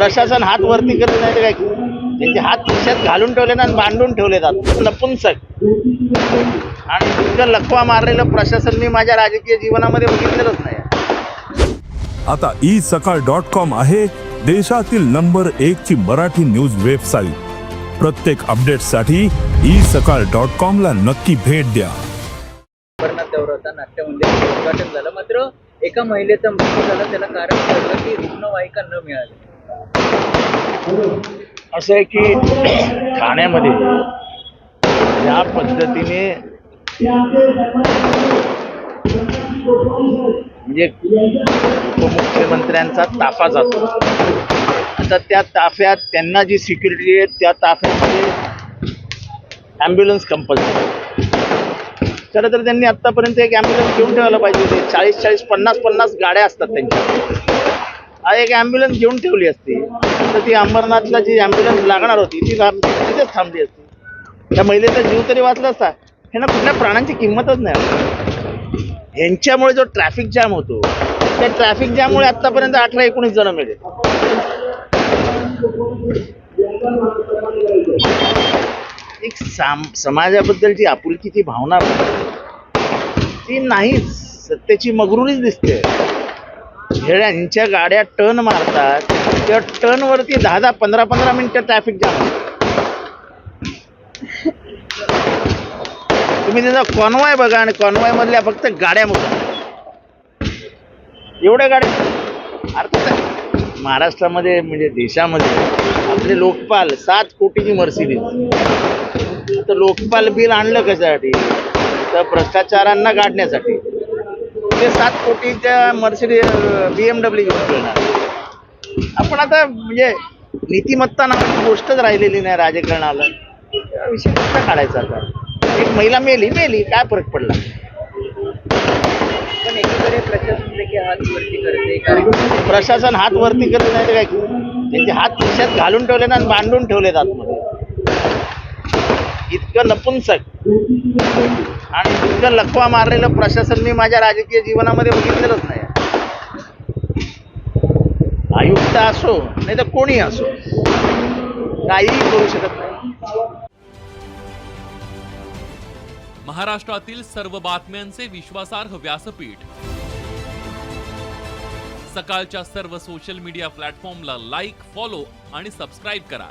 प्रशासन हात वरती करत नाही तर काय? त्यांचे हात खिशात घालून ठेवले ना आणि बांधून ठेवले जात. नपुंसक आणि इतकं लखवा मारलेलं प्रशासन मी माझ्या राजकीय जीवनामध्ये बघितलेलंच नाही. आता ई सकाळ डॉट कॉम आहे देशातील नंबर एक ची मराठी न्यूज वेबसाईट प्रत्येक अपडेटसाठी ई सकाळ डॉट कॉम ला नक्की भेट द्या. अंबरनाथ दौरा होता नाट्य मंदिराचं उद्घाटन झालं. मात्र एका महिलेचा मृत्यू झाला. त्याला कारण कळलं की रुग्णवाहिका न मिळाली. असं आहे की ठाण्यामध्ये या पद्धतीने म्हणजे उपमुख्यमंत्र्यांचा ताफा जातो. आता त्या ताफ्यात त्यांना जी सिक्युरिटी आहे त्या ताफ्यामध्ये ॲम्ब्युलन्स कंपल्सरी खरं तर त्यांनी आत्तापर्यंत एक ॲम्ब्युलन्स घेऊन ठेवायला पाहिजे होते. चाळीस चाळीस पन्नास पन्नास गाड्या असतात त्यांच्या. एक ॲम्ब्युलन्स घेऊन ठेवली असती. तर ती अंबरनाथला जी ॲम्ब्युलन्स लागणार होती ती तिथेच थांबली असती. त्या महिलेचा जीव तरी वाचला असता. ह्यांना कुठल्या प्राण्यांची किंमतच नाही. ह्यांच्यामुळे जो ट्रॅफिक जॅम होतो त्या ट्रॅफिक जॅममुळे आतापर्यंत अठरा एकोणीस जण मिळेल एक साम समाजाबद्दलची आपुलकीची भावना ती नाहीच. सत्तेची मगरुरीच दिसते. ह्यांच्या गाड्या टर्न मारतात. त्या टर्नवरती दहा दहा पंधरा पंधरा मिनिटं ट्रॅफिक जाम तुम्ही त्याचा कॉन्वॉय बघा आणि कॉन्वॉय मधल्या फक्त गाड्या बघा एवढ्या गाड्या. अर्थात महाराष्ट्रामध्ये म्हणजे देशामध्ये आपले लोकपाल सात कोटीची मर्सिडीज तर लोकपाल बिल आणलं कशासाठी? तर भ्रष्टाचारांना गाडण्यासाठी ते सात कोटीच्या मर्सिडीज बी एम डब्ल्यू घेऊन आपण आता म्हणजे नीतिमत्ता नावाची गोष्टच राहिलेली नाही राजकारणाला. विषय कसा काढायचा आता? एक महिला मेली मेली. काय फरक पडला? पण एकीकडे प्रशासन देखील हात वरती करते कारण प्रशासन हात वरती करत नाही तर काय? त्यांचे हात खिशात घालून ठेवले ना आणि बांधून ठेवले आतमध्ये. इतकं नपुंसक आणि इतकं लखवा मारलेलं प्रशासन मी माझ्या राजकीय जीवनामध्ये बघितलेलंच नाही. आयुक्त असो नाही तर कोणी असो काहीही करू शकत नाही. महाराष्ट्रातील सर्व बातम्यांचे विश्वासार्ह व्यासपीठ. सकाळच्या सर्व सोशल मीडिया प्लॅटफॉर्मला लाईक फॉलो आणि सबस्क्राईब करा.